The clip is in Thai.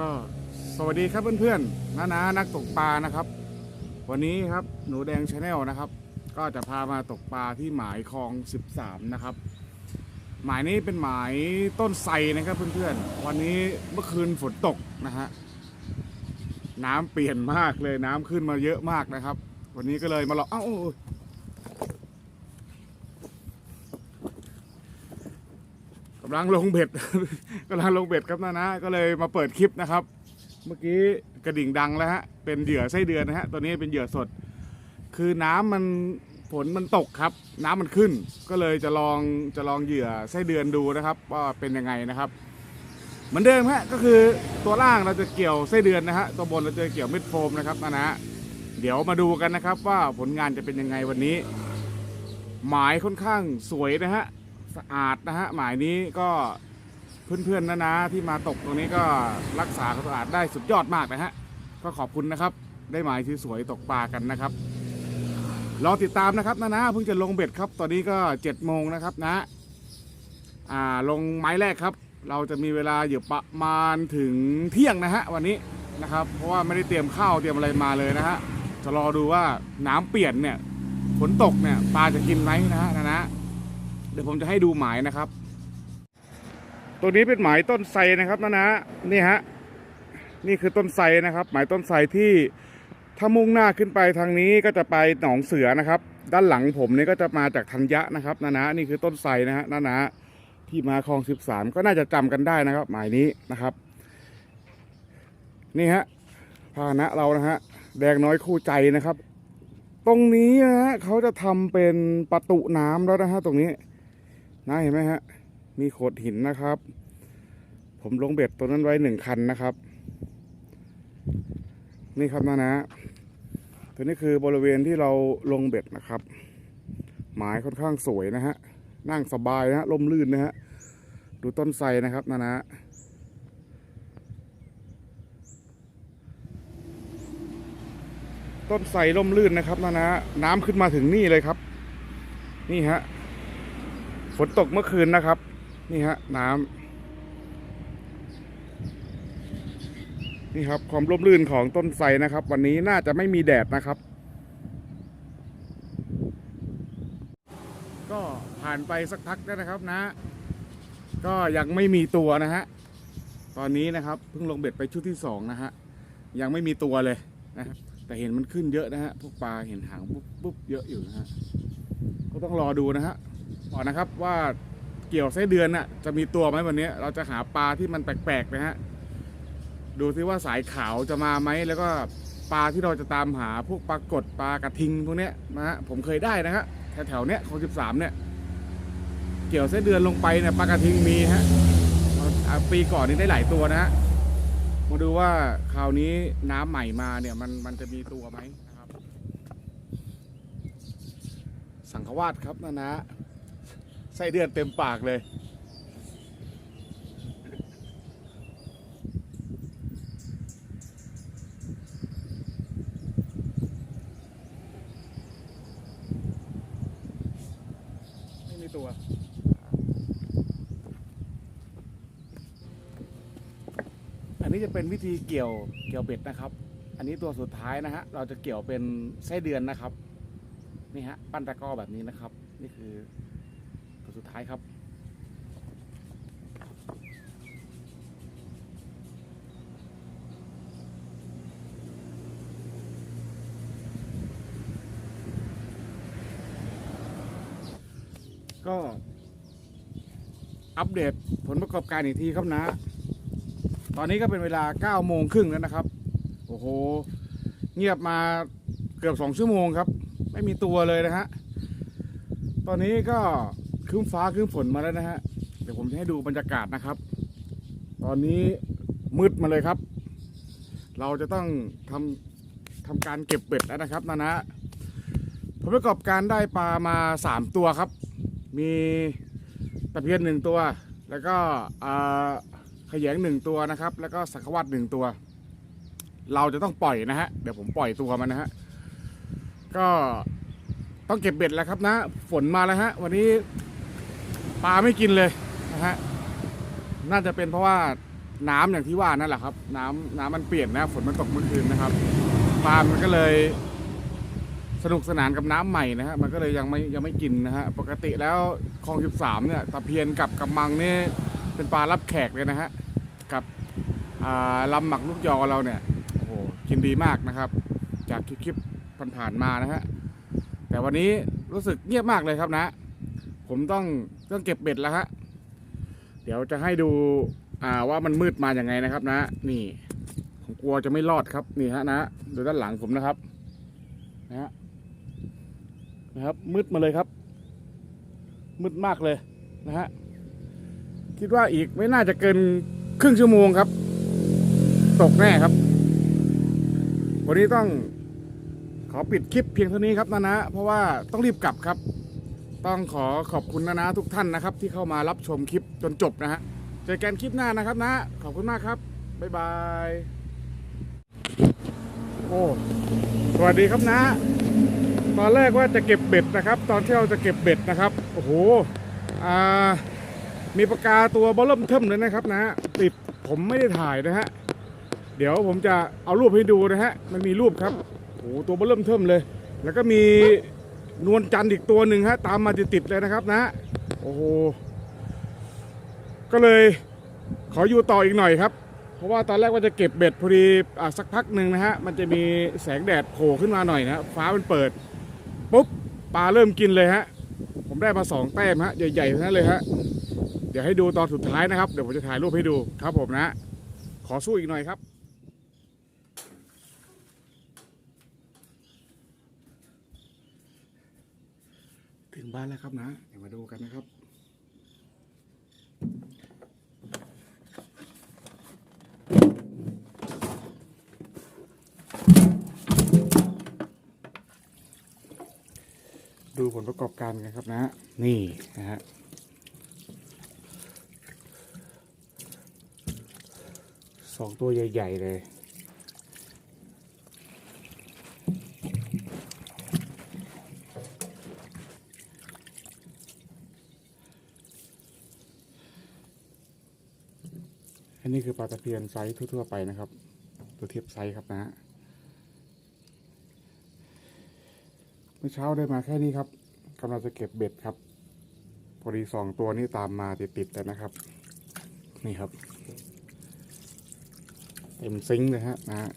ก็สวัสดีครับเพื่อนๆน้านานักตกปลานะครับ วันนี้ครับหนูแดงชาแนลนะครับ ก็จะพามาตกปลาที่หมายคลอง 13 นะครับ หมายนี้เป็นหมายต้นไทรนะครับเพื่อนๆ วันนี้เมื่อคืนฝนตกนะฮะน้ำเปลี่ยนมากเลยน้ำขึ้นมาเยอะมากนะครับ วันนี้ก็เลยมาลองเอ้าโอ้ยกำลังลงเบ็ด กำลังลงเบ็ดครับนะนะ ก็เลยมาเปิดคลิปนะครับ เมื่อกี้กระดิ่งดังแล้วฮะ เป็นเหยื่อไส้เดือนนะฮะ ตัวนี้เป็นเหยื่อสด คือน้ำมันฝนมันตกครับ น้ำมันขึ้น ก็เลยจะลองจะลองเหยื่อไส้เดือนดูนะครับ ว่าเป็นยังไงนะครับ เหมือนเดิมฮะ ก็คือตัวล่างเราจะเกี่ยวไส้เดือนนะฮะ ตัวบนเราจะเกี่ยวเม็ดโฟมนะครับนะนะ เดี๋ยวมาดูกันนะครับ ว่าผลงานจะเป็นยังไงวันนี้ หมายค่อนข้างสวยนะฮะ สะอาดนะฮะหมายนี้ก็เพื่อนๆนะนะที่มาตกตรงนี้ก็รักษาความสะอาดได้สุดยอดมากนะฮะก็ขอบคุณนะครับได้หมายที่สวยตกปลากันนะครับรอติดตามนะครับนะนะเพิ่งจะลงเบ็ดครับ ตอนนี้ก็7จ็ดโมงนะครับนะอ่าลงไม้แรกครับ เราจะมีเวลาอยู่ประมาณถึงเที่ยงนะฮะวันนี้นะครับ เพราะว่าไม่ได้เตรียมข้าวเตรียมอะไรมาเลยนะฮะจะรอดูว่าน้ำเปลี่ยนเนี่ยฝนตกเนี่ยปลาจะกินไหมนะฮะนะนะ เดี๋ยวผมจะให้ดูหมายนะครับ ตัวนี้เป็นหมายต้นไทรนะครับนะนะนี่ฮะนี่คือต้นไทรนะครับ หมายต้นไทรที่ถ้ามุ่งหน้าขึ้นไปทางนี้ก็จะไปหนองเสือนะครับ ด้านหลังผมนี่ก็จะมาจากธัญญะนะครับนะนะนี่คือต้นไทรนะฮะนะนะที่มาคลอง 13 ก็น่าจะจำกันได้นะครับ หมายนี้นะครับ นี่ฮะพาหนะเรานะฮะแดงน้อยคู่ใจนะครับ ตรงนี้นะฮะเขาจะทำเป็นประตูน้ำแล้วนะฮะตรงนี้ นะเห็นไหมฮะ มีโขดหินนะครับ ผมลงเบ็ดตัวนั้นไว้หนึ่งคันนะครับ นี่ครับนะนะตัวนี้คือบริเวณที่เราลงเบ็ดนะครับ หมายค่อนข้างสวยนะฮะ นั่งสบายนะฮะลมลื่นนะฮะ ดูต้นไทรนะครับนะนะต้นไทรล่มลื่นนะครับนะนะ น้ำขึ้นมาถึงนี่เลยครับ นี่ฮะ นตกเมื่อคืนนะครับ นี่ฮะน้ำนี่ครับความร่มรื่นของต้นไทรนะครับ วันนี้น่าจะไม่มีแดดนะครับ ก็ผ่านไปสักพักแล้วนะครับนะ ก็ยังไม่มีตัวนะฮะตอนนี้นะครับเพิ่งลงเบ็ดไปชุดที่สองนะฮะยังไม่มีตัวเลยนะแต่เห็นมันขึ้นเยอะนะฮะพวกปลาเห็นหางปุ๊บปุ๊บเยอะอยู่นะฮะก็ต้องรอดูนะฮะ ก่อนนะครับว่าเกี่ยวไส้เดือนน่ะจะมีตัวไหมวันนี้ เราจะหาปลาที่มันแปลกๆนะฮะดูซิว่าสายขาวจะมาไหมแล้วก็ปลาที่เราจะตามหาพวกปลากดปลากระทิงพวกเนี้ยนะฮะผมเคยได้นะฮะแถวๆเนี้ยของสิบสามเนี่ยเกี่ยวเส้นเดือนลงไปเนี่ยปลากระทิงมีฮะปีก่อนนี้ได้หลายตัวนะฮะมาดูว่าคราวนี้น้ำใหม่มาเนี่ยมันมันจะมีตัวไหมนะครับ สังขวาดครับนะนะ ไส้เดือนเต็มปากเลย ไม่มีตัว อันนี้จะเป็นวิธีเกี่ยวเกี่ยวเบ็ดนะครับ อันนี้ตัวสุดท้ายนะฮะ เราจะเกี่ยวเป็นไส้เดือนนะครับ นี่ฮะ ปั้นตะกร้อแบบนี้นะครับ นี่คือ ตัวสุดท้ายครับก็อัปเดตผลประกอบการอีกทีครับนะ ตอนนี้ก็เป็นเวลา9โมงครึ่งแล้วนะครับ โอ้โห เงียบมาเกือบ 2 ชั่วโมงครับ ไม่มีตัวเลยนะฮะ ตอนนี้ก็ ครึ้มฟ้าครึ้มฝนมาแล้วนะฮะ เดี๋ยวผมจะให้ดูบรรยากาศนะครับ ตอนนี้มืดมาเลยครับ เราจะต้องทำทำการเก็บเบ็ดแล้วนะครับนะนะผลประกอบการได้ปลามา3ตัวครับ มีตะเพียนหนึ่งตัว แล้วก็ขยงหนึ่งตัวนะครับ แล้วก็สังขวัตหนึ่งตัว เราจะต้องปล่อยนะฮะ เดี๋ยวผมปล่อยตัวมันนะฮะ ก็ต้องเก็บเบ็ดแล้วครับนะ ฝนมาแล้วฮะ วันนี้ ปลาไม่กินเลยนะฮะน่าจะเป็นเพราะว่าน้ำอย่างที่ว่านั่นแหละครับ น้ำน้ำมันเปลี่ยนนะฝนมันตกเมื่อคืนนะครับปลามันก็เลย สนุกสนานกับน้ำใหม่นะฮะมันก็เลยยังไม่ยังไม่กินนะฮะปกติแล้วคลอง 13 เนี่ยตะเพียนกับกำมังนี่เป็นปลารับแขกเลยนะฮะกับอ่าลำหมักลูกยอเราเนี่ยโอ้โหกินดีมากนะครับ จากคลิปๆผ่านๆมานะฮะแต่วันนี้รู้สึกเงียบมากเลยครับนะ ผมต้องต้องเก็บเบ็ดแล้วฮะเดี๋ยวจะให้ดูอ่าว่ามันมืดมาอย่างไงนะครับนะ นี่ผมกลัวจะไม่รอดครับนี่ฮะนะดูด้านหลังผมนะครับนะฮะนะครับ มืดมาเลยครับ มืดมากเลยนะฮะคิดว่าอีกไม่น่าจะเกินครึ่งชั่วโมงครับ ตกแน่ครับ วันนี้ต้องขอปิดคลิปเพียงเท่านี้ครับนะนะ เพราะว่าต้องรีบกลับครับ ต้องขอขอบคุณนะนะทุกท่านนะครับ ที่เข้ามารับชมคลิปจนจบนะฮะเจอกันคลิปหน้านะครับนะ ขอบคุณมากครับ บ๊ายบาย โอ้สวัสดีครับนะ ตอนแรกว่าจะเก็บเบ็ดนะครับ ตอนที่เราจะเก็บเบ็ดนะครับโอ้โหอ่ามีปากกาตัวบอลเริ่มเทิมเลยนะครับนะติดผมไม่ได้ถ่ายนะฮะเดี๋ยวผมจะเอารูปให้ดูนะฮะมันมีรูปครับโอ้โหตัวบอลเริ่มเทิมเลย แล้วก็มี นวลจันทร์อีกตัวหนึ่งฮะตามมาติดๆเลยนะครับนะโอ้โหก็เลยขออยู่ต่ออีกหน่อยครับ เพราะว่าตอนแรกว่าจะเก็บเบ็ดพอดีอะสักพักหนึ่งนะฮะมันจะมีแสงแดดโผล่ขึ้นมาหน่อยนะฮะฟ้ามันเปิดปุ๊บปลาเริ่มกินเลยฮะผมได้มาสองแต้มฮะใหญ่ๆทั้งนั้นเลยฮะเดี๋ยวให้ดูตอนสุดท้ายนะครับ เดี๋ยวผมจะถ่ายรูปให้ดูครับผมนะ ขอสู้อีกหน่อยครับ ถึงบ้านแล้วครับนะ เดี๋ยวมาดูกันนะครับ ดูผลประกอบการกันครับนะ นี่นะฮะสองตัวใหญ่ ๆ เลย นนี้คือปลาตะเพียนไซส์ทั่วๆไปนะครับ ตัวเทียบไซส์ครับนะฮะเมื่อเช้าได้มาแค่นี้ครับกำลังจะเก็บเบ็ดครับ พอดีสองตัวนี้ตามมาติดๆแต่นะครับ นี่ครับเต็มซิงเลยฮะนะฮะ